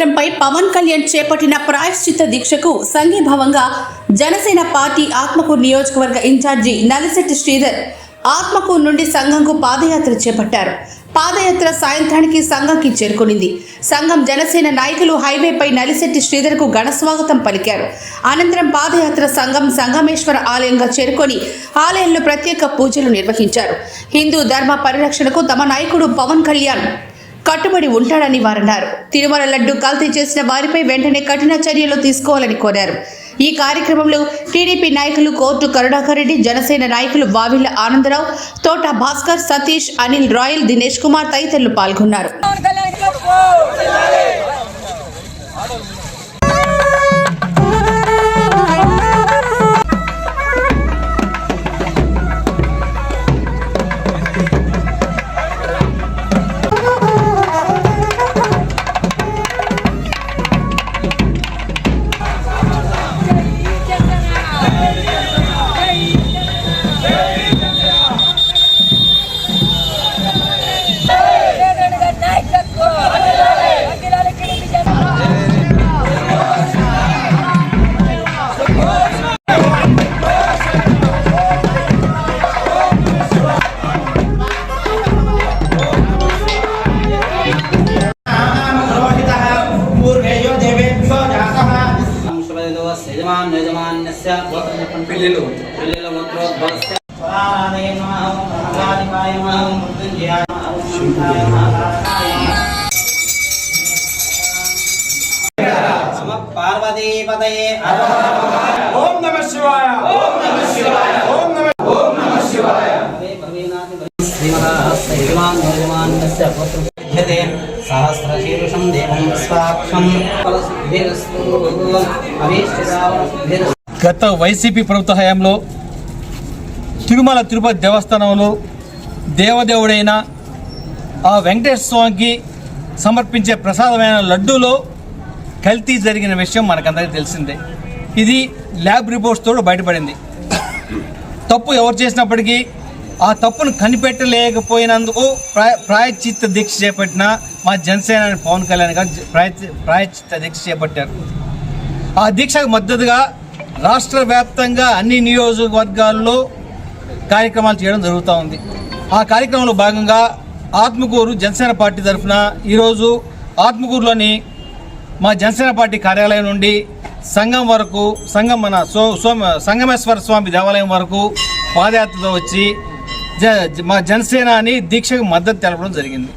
చిత్రంపై పవన్ కళ్యాణ్ చేపట్టిన ప్రాయశ్చిత్త దీక్షకు సంఘీభావంగా జనసేన పార్టీ ఆత్మకూరు నియోజకవర్గ ఇన్ఛార్జి నలిశెట్టి శ్రీధర్ ఆత్మకూరు నుండి సంఘంకు పాదయాత్ర చేపట్టారు. పాదయాత్ర సాయంత్రానికి సంఘంకి చేరుకునింది. సంఘం జనసేన నాయకులు హైవేపై నలిశెట్టి శ్రీధర్కు ఘనస్వాగతం పలికారు. అనంతరం పాదయాత్ర సంఘం సంగమేశ్వర ఆలయంగా చేరుకొని ఆలయంలో ప్రత్యేక పూజలు నిర్వహించారు. హిందూ ధర్మ పరిరక్షణకు తమ నాయకుడు పవన్ కళ్యాణ్ కట్టుబడి ఉంటాడని వారన్నారు. తిరుమల లడ్డు కల్తీ చేసిన వారిపై వెంటనే కఠిన చర్యలు తీసుకోవాలని కోరారు. ఈ కార్యక్రమంలో టీడీపీ నాయకులు కోర్టు కరుణాకర్ రెడ్డి జనసేన నాయకులు వావిళ్ళ ఆనందరావు తోట భాస్కర్ సతీష్ అనిల్ రాయల్ దినేష్ కుమార్ తదితరులు పాల్గొన్నారు. यजमान यजमान्यस्य पिल्लेलो। पिल्लेलो मंत्रोद्भवस्य स्वाहादय नमः भगवादिपाय नमः मृत्युञ्जयाय नमः ओंकाराय नमः नमः पार्वती पतये ओम नमः शिवाय। ओम नमः शिवाय। ओम नमः ओम नमः शिवाय। भवे भवेनाथ श्रीमदास्य यजमान यजमान्यस्य पुत्र దేవం స్వాక్షం గత వైసీపీ ప్రభుత్వ హయాంలో తిరుమల తిరుపతి దేవస్థానంలో దేవదేవుడైన ఆ వెంకటేశ్వర స్వామికి సమర్పించే ప్రసాదమైన లడ్డూలో కల్తీ జరిగిన విషయం మనకందరికీ తెలిసిందే. ఇది ల్యాబ్ రిపోర్ట్స్ తోడు బయటపడింది. తప్పు ఎవరు చేసినప్పటికీ ఆ తప్పును కనిపెట్టలేకపోయినందుకు ప్రాయ ప్రాయశ్చిత్త దీక్ష చేపట్టిన మా జనసేన పవన్ కళ్యాణ్ గారు జ- ప్రాయ దీక్ష చేపట్టారు. ఆ దీక్షకు మద్దతుగా రాష్ట్ర వ్యాప్తంగా అన్ని నియోజకవర్గాల్లో కార్యక్రమాలు చేయడం జరుగుతూ ఉంది. ఆ కార్యక్రమంలో భాగంగా ఆత్మకూరు జనసేన పార్టీ తరఫున ఈరోజు ఆత్మకూరులోని మా జనసేన పార్టీ కార్యాలయం నుండి సంఘం వరకు సంఘం మన సో సోమ సంగమేశ్వర స్వామి దేవాలయం వరకు పాదయాత్రతో వచ్చి మా జనసేనాని దీక్షకు మద్దతు తెలపడం జరిగింది.